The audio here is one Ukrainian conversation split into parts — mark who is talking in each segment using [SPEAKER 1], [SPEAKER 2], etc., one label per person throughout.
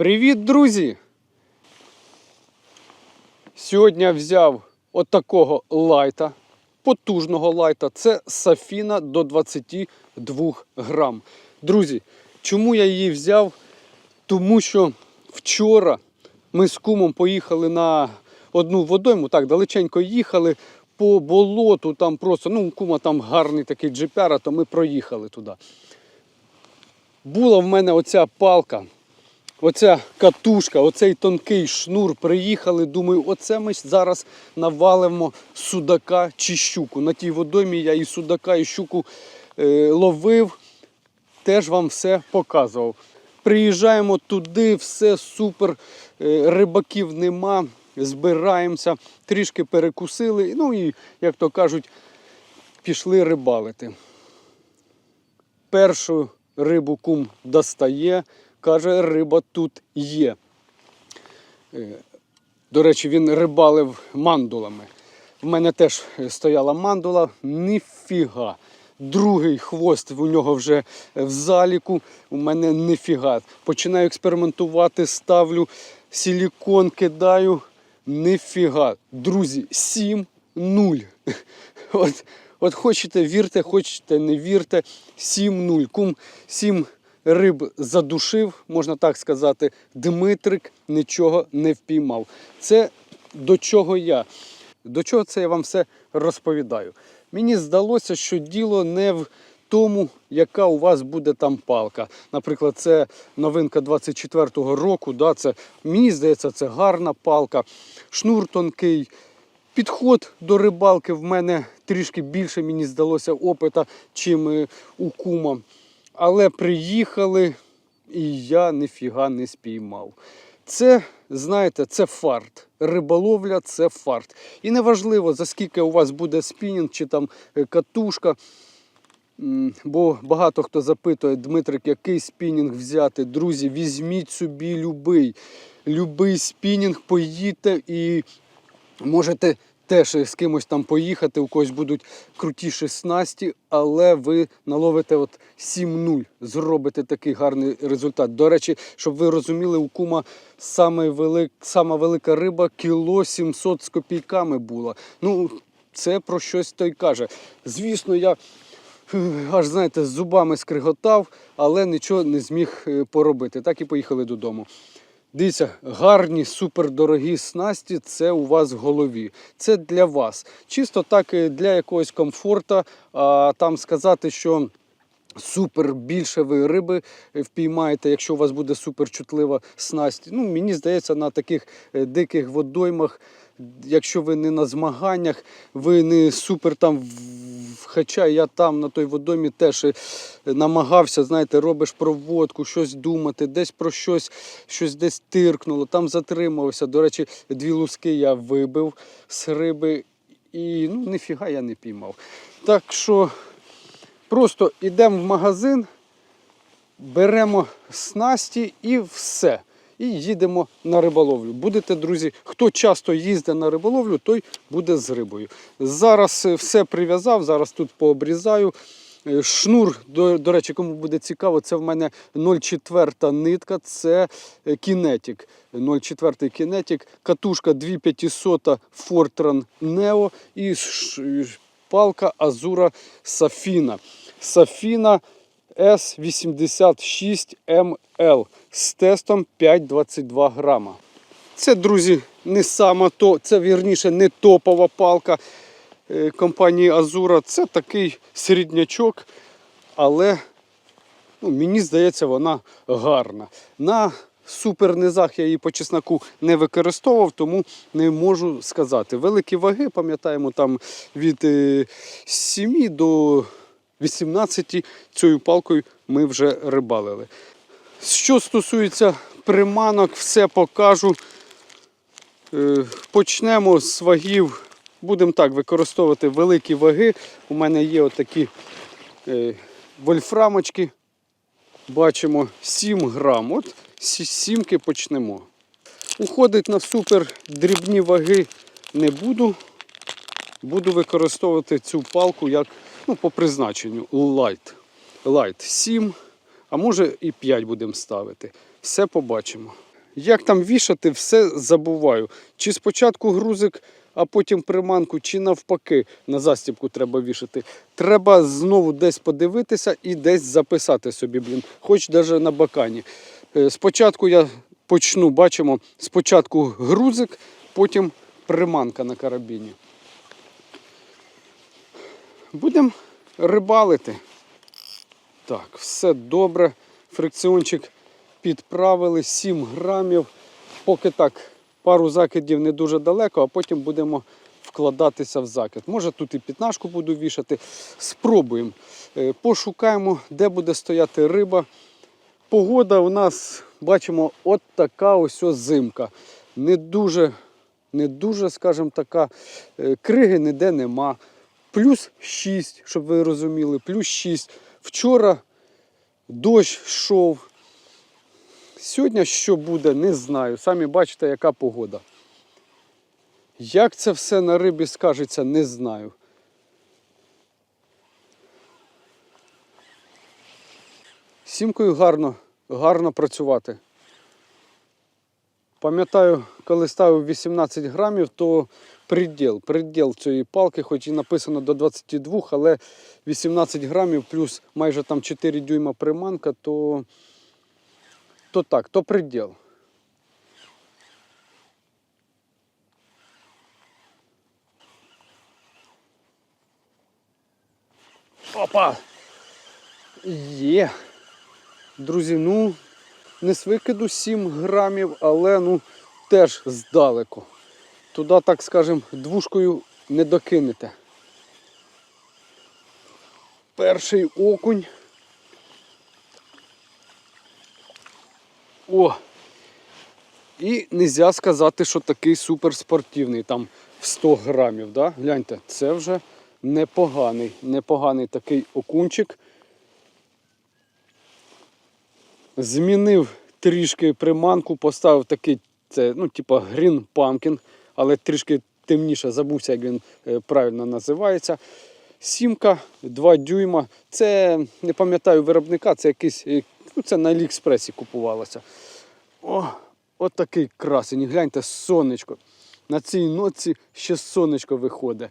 [SPEAKER 1] Привіт, друзі! Сьогодні взяв отакого лайта, потужного лайта. Це Сафіна до 22 грам. Друзі, чому я її взяв? Тому що вчора ми з кумом поїхали на одну водойму, так, далеченько їхали по болоту, там просто, ну, кума там гарний такий джипяра, то ми проїхали туди. Була в мене оця палка, оця катушка, оцей тонкий шнур. Приїхали. Думаю, оце ми зараз навалимо судака чи щуку. На тій водоймі я і судака, і щуку е, ловив, теж вам все показував. Приїжджаємо туди, все супер, е, рибаків нема, збираємося, трішки перекусили. Ну і, як то кажуть, пішли рибалити першу рибу кум достає, каже, риба тут є. Е, До речі, він рибалив мандулами. В мене теж стояла мандула, ніфіга. Другий хвост у нього вже в заліку, у мене ніфіга. Починаю експериментувати, ставлю силікон, кидаю. Ніфіга. Друзі, 7-0. От, от хочете вірте, хочете не вірте. 7-0. Кум 7 риб задушив, можна так сказати. Дмитрик нічого не впіймав. Це до чого я? До чого це я вам все розповідаю? Мені здалося, що діло не в тому, яка у вас буде там палка. Наприклад, це новинка 24-го року. Да, це, мені здається, це гарна палка, шнур тонкий. Підход до рибалки в мене трішки більше, мені здалося, опита, чим е, у кума. Але приїхали, і я ніфіга не спіймав. Це, знаєте, це фарт. Риболовля це фарт. І неважливо, за скільки у вас буде спінінг чи там е, катушка. Бо багато хто запитує, Дмитрик, який спінінг взяти. Друзі, візьміть собі любий. Любий спінінг, поїдьте і можете теж з кимось там поїхати, у когось будуть крутіші снасті, але ви наловите от 7-0, зробите такий гарний результат. До речі, щоб ви розуміли, у кума саме велик, сама велика риба кіло 700 з копійками була. Ну, це про щось той каже. Звісно, я аж знаєте, з зубами скриготав, але нічого не зміг е, поробити. Так і поїхали додому. Дивіться, гарні, супердорогі снасті це у вас в голові. Це для вас. Чисто так е, для якогось комфорту. А там сказати, що супер більше ви риби е, впіймаєте, якщо у вас буде супер чутлива снасть. Ну, мені здається, на таких е, диких водоймах, якщо ви не на змаганнях, ви не супер там. Хоча я там на той водомі теж е, намагався, знаєте, робиш проводку, щось думати, десь про щось, щось десь тиркнуло, там затримався. До речі, дві луски я вибив з риби і ну, ніфіга я не піймав. Так що просто йдемо в магазин, беремо снасті і все. І їдемо на риболовлю. Будете, друзі, хто часто їздить на риболовлю, той буде з рибою. Зараз е, все прив'язав, зараз тут пообрізаю. Е, Шнур, до, до речі, кому буде цікаво, це в мене 0,4 нитка, це кінетик. 0,4 кінетик, катушка 2500 Fortran Neo і палка Азура Сафіна. Сафіна S86ML з тестом 5,22 грама. Це, друзі, не сама то, це вірніше не топова палка е, компанії Азура. Це такий середнячок, але ну, мені здається, вона гарна. На супернизах я її по чесноку не використовував, тому не можу сказати. Великі ваги, пам'ятаємо, там від е, 7 до 18 цією палкою ми вже рибалили. Що стосується приманок, все покажу. Е, Почнемо з вагів. Будемо так використовувати великі ваги. У мене є отакі е, вольфрамочки. Бачимо 7 грам. От з сімки почнемо. Уходить на супер дрібні ваги не буду. Буду використовувати цю палку як ну, по призначенню Light. Light 7, а може і 5 будемо ставити. Все побачимо. як там вішати, все забуваю. Чи спочатку грузик, а потім приманку, чи навпаки на застібку треба вішати. Треба знову десь подивитися і десь записати собі, блін, хоч навіть на бакані. Е, Спочатку я почну, бачимо, спочатку грузик, потім приманка на карабіні. Будемо рибалити. Так, все добре. Фрикціончик підправили 7 грамів. Поки так, пару закидів не дуже далеко, а потім будемо вкладатися в закид. Може тут і пітнашку буду вішати. Спробуємо. Е, Пошукаємо, де буде стояти риба. Погода у нас, бачимо, от така ось ось зимка. Не дуже, не дуже, скажімо така, е, криги ніде нема. Плюс 6, щоб ви розуміли, плюс 6. Вчора дощ йшов. Сьогодні що буде, не знаю. Самі бачите, яка погода. Як це все на рибі скажеться, не знаю. Сімкою гарно, гарно працювати. Пам'ятаю, коли ставив 18 грамів, то приділ, приділ цієї палки, хоч і написано до 22, але 18 грамів плюс майже там 4 дюйма приманка, то, то так, то приділ. Опа! Є. Друзі, ну, не з викиду 7 грамів, але ну теж здалеку. Туди, так скажем, двушкою не докинете. Перший окунь. О! І нельзя сказати, що такий суперспортивний, там в 100 грамів. Да? Гляньте, це вже непоганий, непоганий такий окунчик. Змінив трішки приманку, поставив такий, це, ну, типа Green Pumpkin, але трішки темніше, забувся, як він е, правильно називається. Сімка, 2 дюйма. Це не пам'ятаю виробника, це якийсь, е, ну, це на Аліекспресі купувалося. О, от такий красень. Гляньте, сонечко. На цій ноці ще сонечко виходить.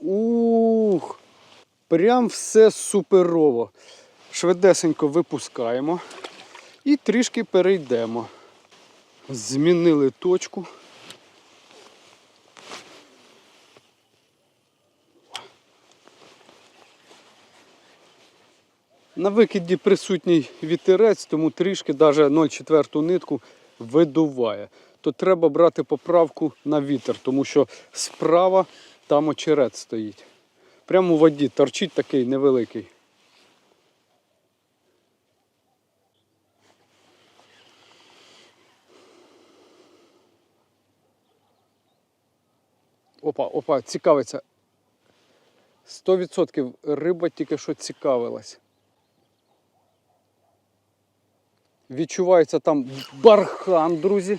[SPEAKER 1] Ух! Прям все суперово. Швидесенько випускаємо і трішки перейдемо. Змінили точку. На викиді присутній вітерець, тому трішки навіть 0,4 нитку видуває. То треба брати поправку на вітер, тому що справа там очерет стоїть. Прямо у воді торчить такий невеликий. Опа, опа, цікавиться. 100% риба тільки що цікавилась. Відчувається там бархан, друзі.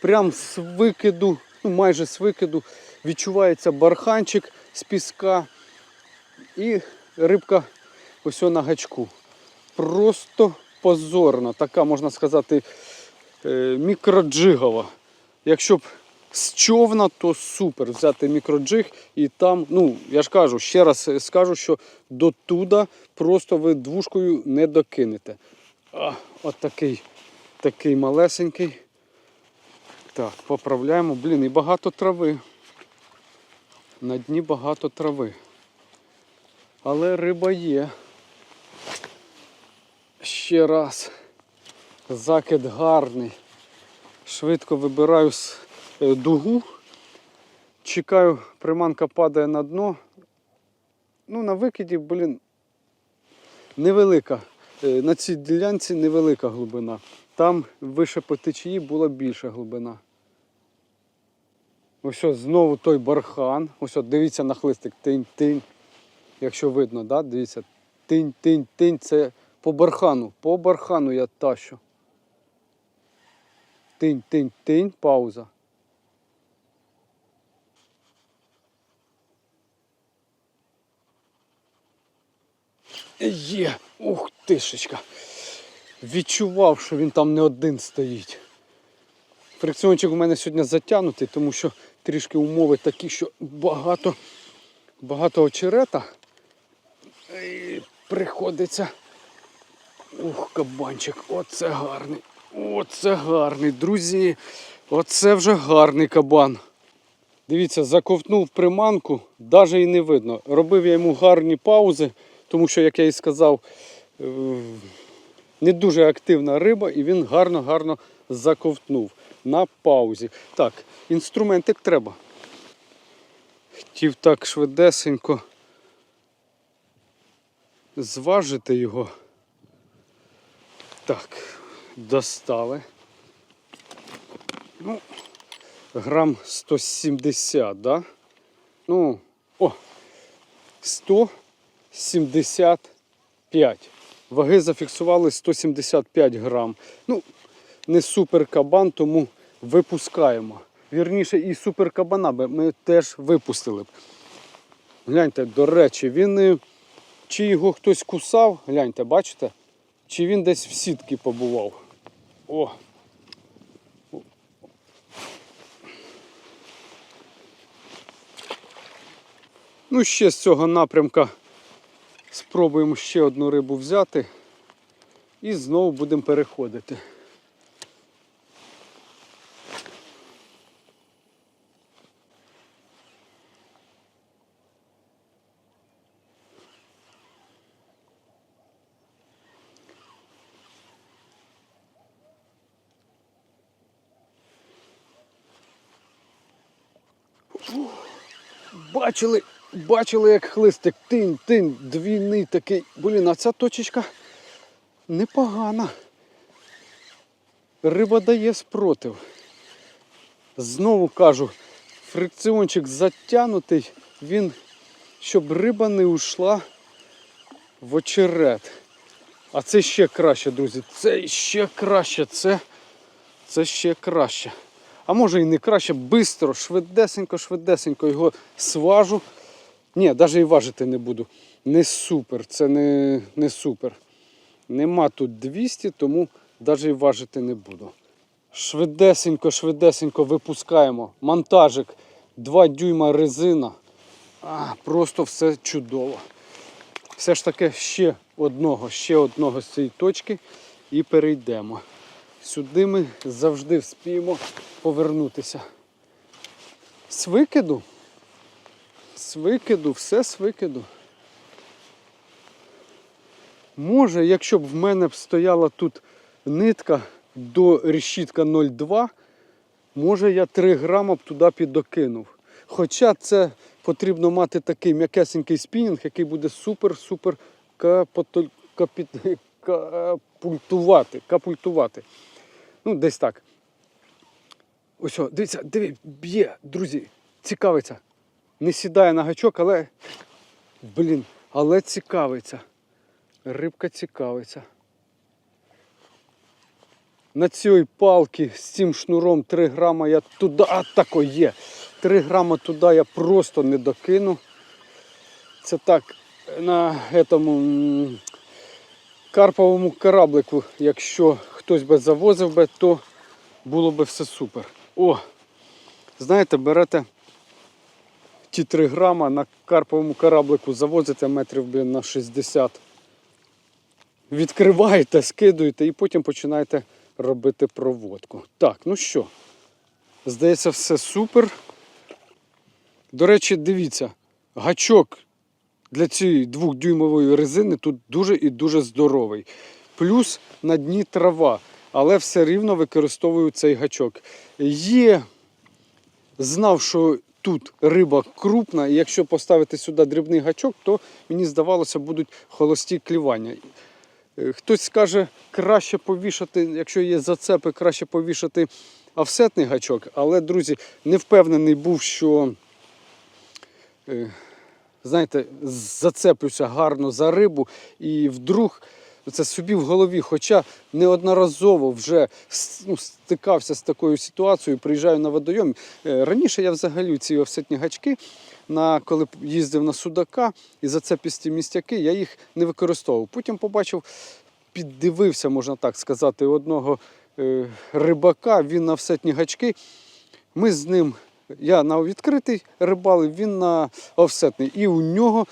[SPEAKER 1] Прям з викиду, ну майже з викиду, відчувається барханчик з піска. І рибка ось на гачку. Просто позорна, така, можна сказати, е, мікроджигова. Якщо б з човна, то супер взяти мікроджиг і там, ну, я ж кажу, ще раз скажу, що до туда просто ви двушкою не докинете. От такий, такий малесенький. Так, поправляємо. Блін, і багато трави. На дні багато трави. Але риба є. Ще раз. Закид гарний. Швидко вибираю с- е, дугу. Чекаю, приманка падає на дно. Ну, на викиді, блін, невелика. Е, На цій ділянці невелика глибина. Там вище по течії була більша глибина. Ось знову той бархан. Ось дивіться на хлистик. Тинь-тинь. Якщо видно, да? дивіться. Тинь-тинь-тинь. Це по бархану. По бархану я тащу. Тинь-тинь-тинь. Пауза. Є! Ух тишечка! Відчував, що він там не один стоїть. Фрикціончик у мене сьогодні затягнутий, тому що трішки умови такі, що багато, багато очерета. І приходиться. Ух, кабанчик, оце гарний. Оце гарний, друзі. Оце вже гарний кабан. Дивіться, заковтнув приманку, навіть і не видно. Робив я йому гарні паузи, тому що, як я і сказав, не дуже активна риба, і він гарно-гарно заковтнув на паузі. Так, інструментик треба. Хотів так швидесенько зважити його. Так, достали. Ну, грам 170, да? Ну, о, 175. Ваги зафіксували 175 грам. Ну, не супер кабан, тому випускаємо. Вірніше, і супер кабана би ми теж випустили б. Гляньте, до речі, він е, чи його хтось кусав, гляньте, бачите? Чи він десь в сітки побував. О! Ну, ще з цього напрямка спробуємо ще одну рибу взяти і знову будемо переходити. Бачили, бачили, як хлистик тинь, тинь, двійний такий. Блін, а ця точечка непогана. Риба дає спротив. Знову кажу, фрикціончик затягнутий, він, щоб риба не ушла в очерет. А це ще краще, друзі. Це ще краще, це, це ще краще. А може і не краще, бистро, швидесенько, швидесенько його сважу. Ні, навіть і важити не буду. Не супер, це не, не супер. Нема тут 200, тому навіть і важити не буду. Швидесенько, швидесенько випускаємо. Монтажик 2 дюйма резина. А, просто все чудово. Все ж таки ще одного, ще одного з цієї точки і перейдемо. Сюди ми завжди вспіємо повернутися. З викиду. З викиду, все з викиду. Може, якщо б в мене б стояла тут нитка до решітка 0,2, може я 3 грама б туди підокинув. Хоча це потрібно мати такий м'якесенький спінінг, який буде супер-супер капультувати. капультувати. Ну, десь так. Ось, дивіться, диви, б'є, друзі, цікавиться. Не сідає на гачок, але. Блін, але цікавиться. Рибка цікавиться. На цій палці з цим шнуром 3 грама я туди. А тако є. 3 грама туди я просто не докину. Це так, на этому, карповому кораблику, якщо хтось би завозив би, то було би все супер. О! Знаєте, берете ті 3 грама на карповому кораблику завозите метрів блін, на 60. Відкриваєте, скидуєте і потім починаєте робити проводку. Так, ну що, здається, все супер. До речі, дивіться, гачок для цієї двохдюймової резини тут дуже і дуже здоровий. Плюс на дні трава, але все рівно використовую цей гачок. Є, знав, що тут риба крупна, і якщо поставити сюди дрібний гачок, то мені здавалося, будуть холості клівання. Е, Хтось скаже, краще повішати, якщо є зацепи, краще повішати офсетний гачок. Але, друзі, не впевнений був, що е, знаєте, зацеплюся гарно за рибу і вдруг це собі в голові, хоча неодноразово вже ну, стикався з такою ситуацією, приїжджаю на водойом. Е, Раніше я взагалі ці офсетні гачки, на, коли їздив на судака і зацепісті містяки, я їх не використовував. Потім побачив, піддивився, можна так сказати, одного е, рибака, він на офсетні гачки. Ми з ним, я на відкритий рибалив, він на офсетний. І у нього,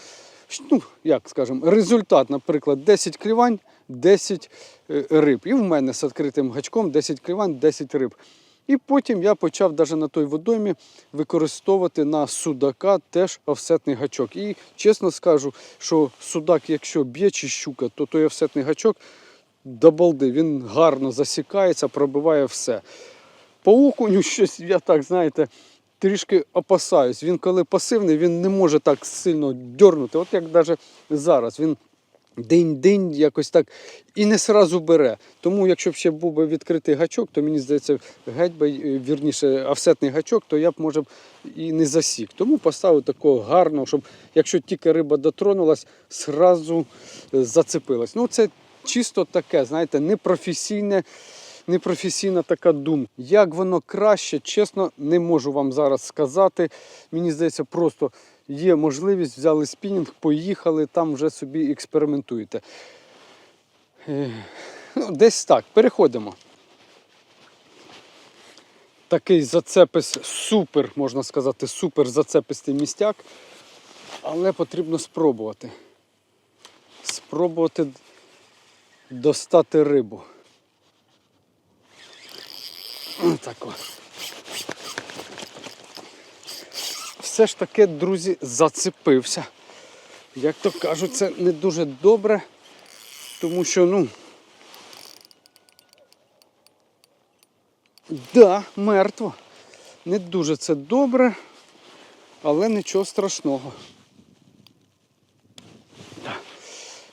[SPEAKER 1] ну, як скажемо, результат, наприклад, 10 клівань, 10 е, риб. І в мене з відкритим гачком 10 клівань, 10 риб. І потім я почав навіть на той водоймі використовувати на судака теж офсетний гачок. І чесно скажу, що судак, якщо б'є чи щука, то той офсетний гачок до балди, він гарно засікається, пробиває все. По окуню щось, я так, знаєте, трішки опасаюсь. Він коли пасивний, він не може так сильно дьорнути. От як навіть зараз. Він день-день якось так і не сразу бере. Тому, якщо б ще був би відкритий гачок, то мені здається, геть би, е, вірніше, офсетний гачок, то я б може б і не засік. Тому поставив такого гарного, щоб якщо тільки риба дотронулась, сразу е, зацепилась. Ну, це чисто таке, знаєте, непрофесійне. Непрофесійна така думка. Як воно краще, чесно, не можу вам зараз сказати. Мені здається, просто є можливість, взяли спінінг, поїхали, там вже собі експериментуєте. Ну, десь так, переходимо. Такий зацепис супер, можна сказати, супер зацепистий містяк. Але потрібно спробувати. Спробувати достати рибу. Так от. Все ж таки, друзі, зацепився. Як то кажуть, це не дуже добре, тому що, ну. Да, мертво. Не дуже це добре, але нічого страшного.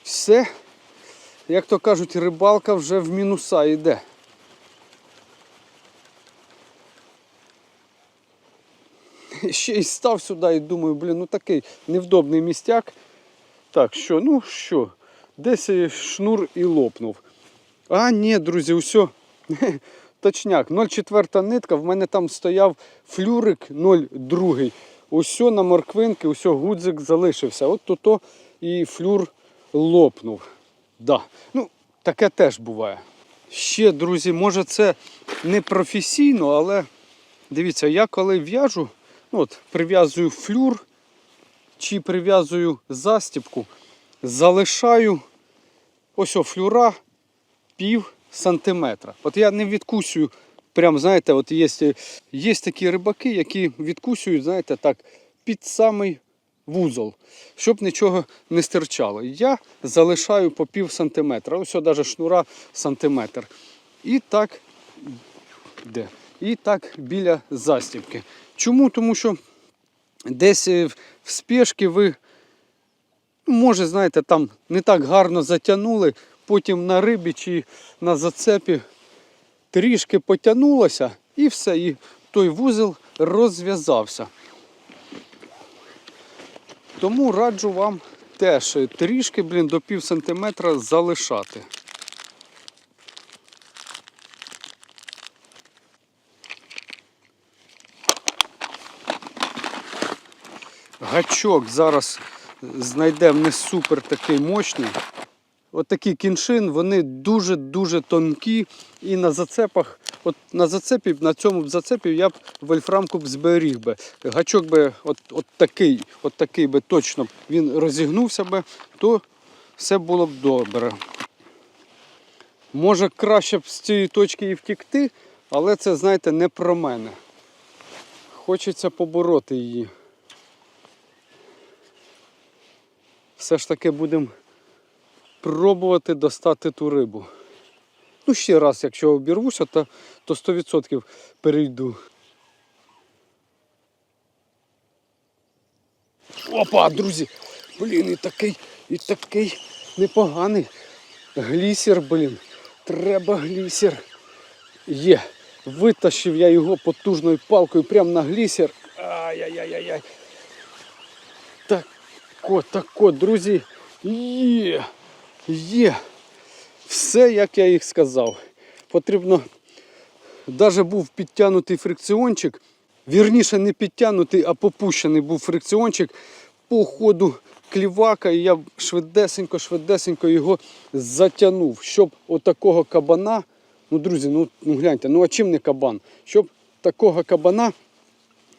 [SPEAKER 1] Все, як то кажуть, рибалка вже в мінуса йде. ще й став сюди і думаю, блін, ну такий невдобний містяк. Так, що, ну що, десь шнур і лопнув. А, ні, друзі, усе. Точняк, 0,4 нитка, в мене там стояв флюрик 0,2. Усьо на морквинки, усьо гудзик залишився. От то, то і флюр лопнув. Да. Ну, таке теж буває. Ще, друзі, може це не професійно, але дивіться, я коли в'яжу, ну от, прив'язую флюр чи прив'язую застіпку, залишаю ось о флюра пів сантиметра. От я не відкусюю, прям, знаєте, от є, є такі рибаки, які відкусюють, знаєте, так, під самий вузол, щоб нічого не стирчало. Я залишаю по пів сантиметра. Ось навіть шнура сантиметр. І так, де? І так біля застібки. Чому? Тому що десь е, в спешці ви, може, знаєте, там не так гарно затягнули, потім на рибі чи на зацепі трішки потягнулося і все, і той вузол розв'язався. Тому раджу вам теж трішки, блін, до пів сантиметра залишати. Гачок зараз знайдемо не супер такий мощний. От такі кіншин, вони дуже-дуже тонкі і на зацепах, от на зацепі, на цьому зацепі я б вольфрамку б зберіг би. Гачок би от, от такий, от такий би точно він розігнувся би, то все було б добре. Може краще б з цієї точки і втікти, але це, знаєте, не про мене. Хочеться побороти її. Все ж таки будемо пробувати достати ту рибу. Ну, ще раз, якщо обірвуся, то, то 100% перейду. Опа, друзі! Блін, і такий, і такий непоганий. Глісер, блін. Треба глісер. Є. Витащив я його потужною палкою прямо на глісер. Ай-яй-яй-яй. Так от, так от, друзі. Є. Є. Все, як я їх сказав. Потрібно. Навіть був підтягнутий фрикціончик. Вірніше, не підтягнутий, а попущений був фрикціончик по ходу клівака, і я швидесенько-швидесенько його затягнув, щоб отакого кабана Ну, друзі, ну, ну гляньте, ну а чим не кабан? Щоб такого кабана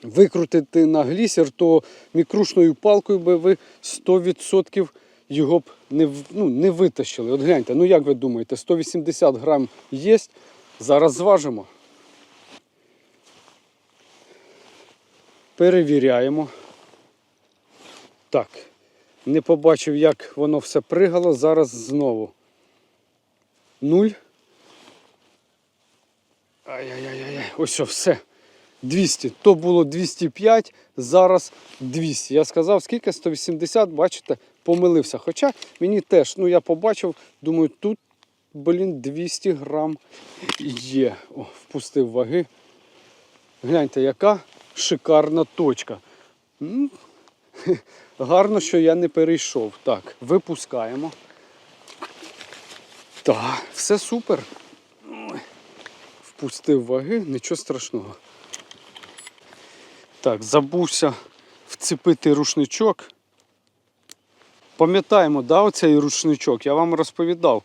[SPEAKER 1] викрутити на глісер, то мікрушною палкою би ви 100% його б не, ну, не витащили. От гляньте, ну як ви думаєте, 180 грам є, зараз зважимо. Перевіряємо. Так, не побачив, як воно все пригало. Зараз знову. Нуль. Ай-яй-яй-яй. Ось все. 200. То було 205, зараз 200. Я сказав, скільки? 180, бачите, помилився. Хоча мені теж, ну я побачив, думаю, тут, блін, 200 грам є. О, впустив ваги. Гляньте, яка шикарна точка. М, Гарно, що я не перейшов. Так, випускаємо. Так, все супер. Впустив ваги, нічого страшного. Так, забувся вцепити рушничок. Пам'ятаємо, да, оцей рушничок, я вам розповідав.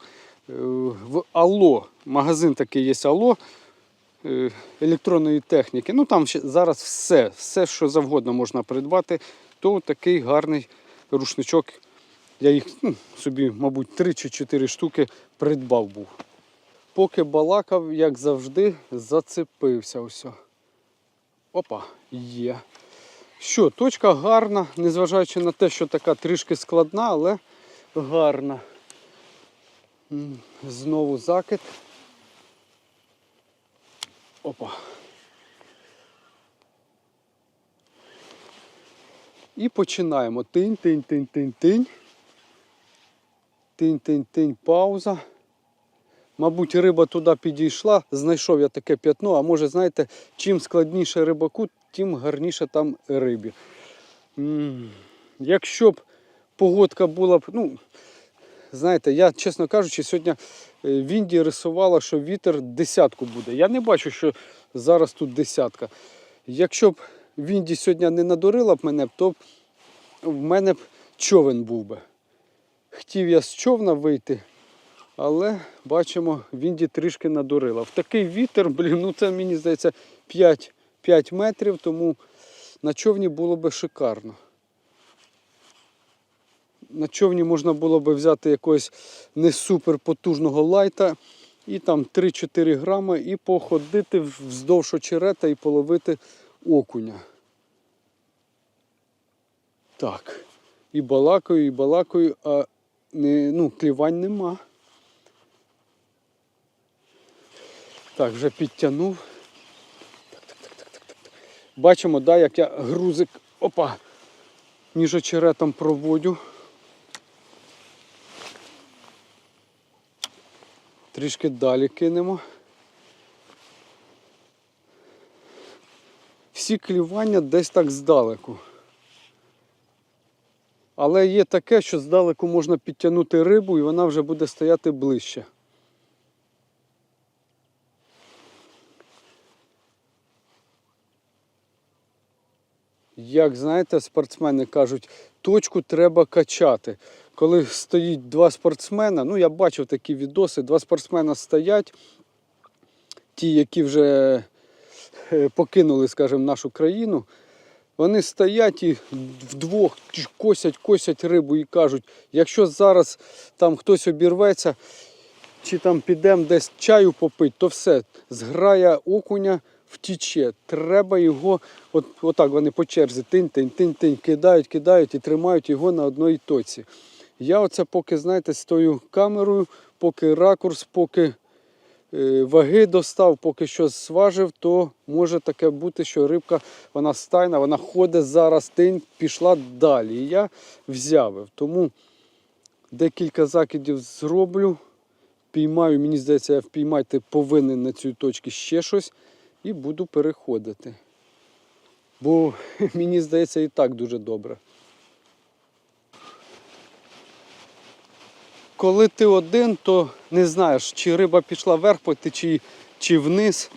[SPEAKER 1] Е, В Алло, магазин такий є Алло е, електронної техніки. Ну там зараз все, все, що завгодно можна придбати, то такий гарний рушничок. Я їх ну, собі, мабуть, 3 чи 4 штуки придбав був. Поки балакав, як завжди, зацепився. Ось. Опа, є. Що, точка гарна, незважаючи на те, що така трішки складна, але гарна. Знову закид. Опа. І починаємо. Тинь, тинь, тинь, тинь, тинь. Тинь, тинь, тинь, пауза. Мабуть, риба туди підійшла, знайшов я таке п'ятно, а може, знаєте, чим складніше рибаку, тим гарніше там рибі. Якщо б погодка була б, ну, знаєте, я, чесно кажучи, сьогодні е, в Індії рисувала, що вітер десятку буде. Я не бачу, що зараз тут десятка. Якщо б в Індії сьогодні не надурила б мене, то в мене б човен був би. Хотів я з човна вийти, але бачимо, Вінді трішки надурила. В такий вітер, блін, ну це мені здається 5, 5 метрів, тому на човні було би шикарно. На човні можна було би взяти якогось не супер потужного лайта і там 3-4 грами і походити вздовж очерета і половити окуня. Так. І балакаю, і балакаю, а не, ну, клівань нема. Так, вже підтягнув. Так, так, так, так, так. Бачимо, да, як я грузик опа, між очеретом проводю. Трішки далі кинемо. Всі клівання десь так здалеку. Але є таке, що здалеку можна підтягнути рибу і вона вже буде стояти ближче. Як знаєте, спортсмени кажуть, точку треба качати. Коли стоїть два спортсмена, ну я бачив такі відоси, два спортсмена стоять, ті, які вже е, покинули, скажімо, нашу країну, вони стоять і вдвох косять, косять рибу і кажуть, якщо зараз там хтось обірветься, чи там підемо десь чаю попити, то все, зграя окуня втіче. Треба його, от, отак вони по черзі тинь, тинь, тинь, тинь, кидають, кидають і тримають його на одній точці. Я оце поки, знаєте, стою камерою, поки ракурс, поки е, ваги достав, поки щось зважив, то може таке бути, що рибка вона стайна, вона ходить зараз, тинь, пішла далі. І я взявив. Тому декілька закидів зроблю, піймаю, мені здається, я впіймати повинен на цій точці ще щось і буду переходити. Бо мені здається і так дуже добре. Коли ти один, то не знаєш, чи риба пішла вверх по течії, чи вниз.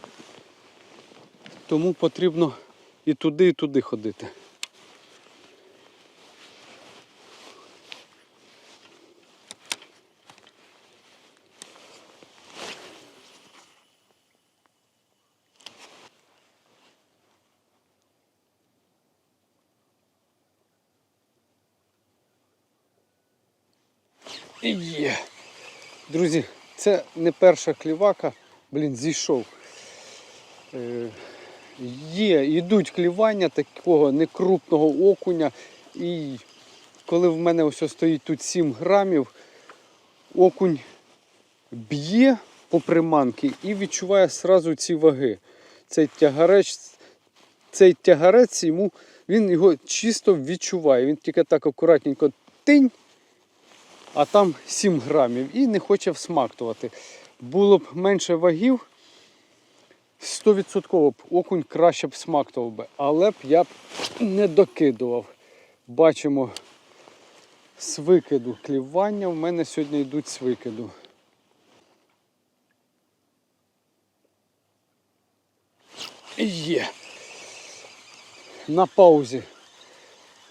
[SPEAKER 1] Тому потрібно і туди, і туди ходити. Є. Друзі, це не перша клівака, блін, зійшов. Е, Є, йдуть клівання такого некрупного окуня. І коли в мене ось стоїть тут 7 грамів, окунь б'є по приманки і відчуває сразу ці ваги. Цей тягарець, цей тягарець йому, він його чисто відчуває. Він тільки так акуратненько тинь, а там 7 грамів і не хоче всмактувати. Було б менше вагів, 100% б окунь краще б смактував би, але б я б не докидував. Бачимо з викиду клівання. В мене сьогодні йдуть з викиду. Є. На паузі.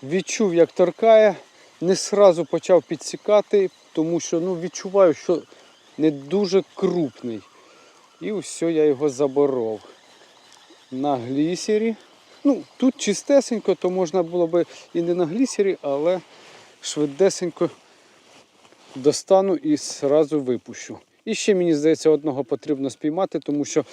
[SPEAKER 1] Відчув, як торкає, не сразу почав підсікати, тому що ну, відчуваю, що не дуже крупний. І все, я його заборов. На глісері. Ну, тут чистесенько, то можна було би і не на глісері, але швидесенько достану і зразу випущу. І ще мені здається, одного потрібно спіймати, тому що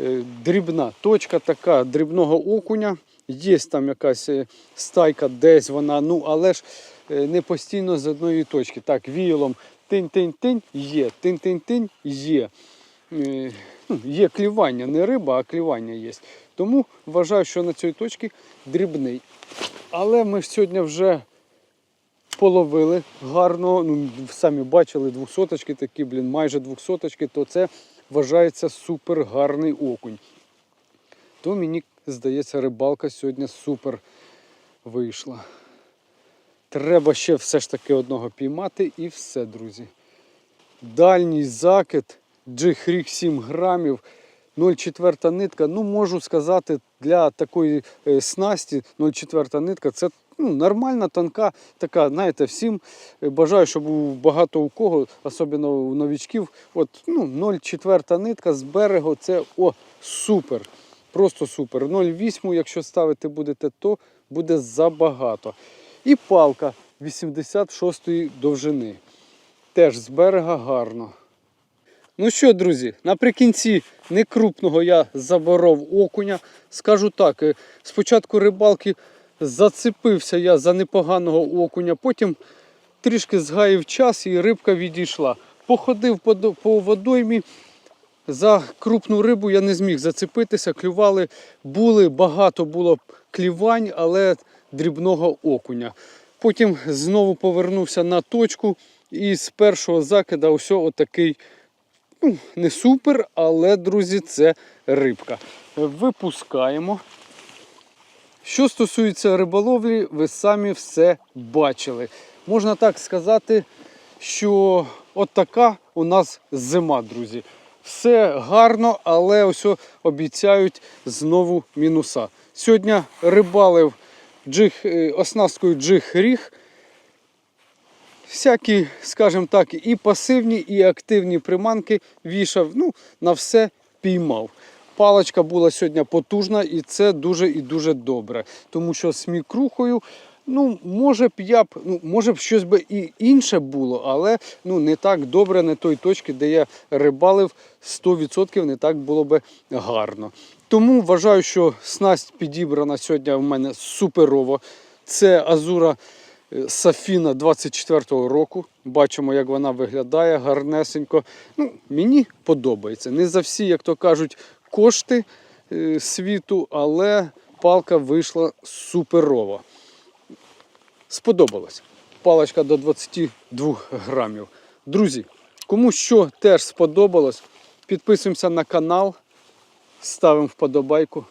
[SPEAKER 1] е, дрібна точка така дрібного окуня. Є там якась е, стайка, десь вона, ну але ж не постійно з одної точки. Так, віялом тинь-тинь-тинь є, тинь-тинь-тинь є. Е, ну, Є клівання, не риба, а клівання є. Тому вважаю, що на цій точці дрібний. Але ми сьогодні вже половили гарно. Ну, самі бачили двохсоточки такі, блін, майже двохсоточки, то це вважається супер гарний окунь. То мені здається, рибалка сьогодні супер вийшла. Треба ще все ж таки одного піймати і все, друзі. Дальній закид, джихрік 7 грамів, 0,4 нитка. Ну, можу сказати, для такої е, снасті 0,4 нитка це ну, нормальна, тонка, така, знаєте, всім е, бажаю, щоб у багато у кого, особливо у новічків, от ну, 0,4 нитка з берегу це о, супер. Просто супер. 0,8, якщо ставити будете, то буде забагато. І палка 86-ї довжини. Теж з берега гарно. Ну що, друзі, наприкінці некрупного я заборов окуня. Скажу так, е, спочатку рибалки зацепився я за непоганого окуня, потім трішки згаїв час і рибка відійшла. Походив по водоймі. За крупну рибу я не зміг зацепитися, клювали, були, багато було клівань, але дрібного окуня. Потім знову повернувся на точку і з першого закида ось отакий, ну, не супер, але, друзі, це рибка. Випускаємо. Що стосується риболовлі, ви самі все бачили. Можна так сказати, що от така у нас зима, друзі. Все гарно, але ось обіцяють знову мінуса. Сьогодні рибалив джиг, е, оснасткою джиг ріг. Всякі, скажімо так, і пасивні, і активні приманки вішав. Ну, на все піймав. Паличка була сьогодні потужна, і це дуже і дуже добре. Тому що з мікрухою, ну, може б я б, ну, може б щось би і інше було, але ну, не так добре на той точці, де я рибалив 100% не так було би гарно. Тому вважаю, що снасть підібрана сьогодні в мене суперово. Це Азура е, Сафіна 24-го року. Бачимо, як вона виглядає гарнесенько. Ну, мені подобається. Не за всі, як то кажуть, кошти е, світу, але палка вийшла суперова. Сподобалось. Паличка до 22 грамів. Друзі, кому що теж сподобалось, підписуємося на канал, ставимо вподобайку.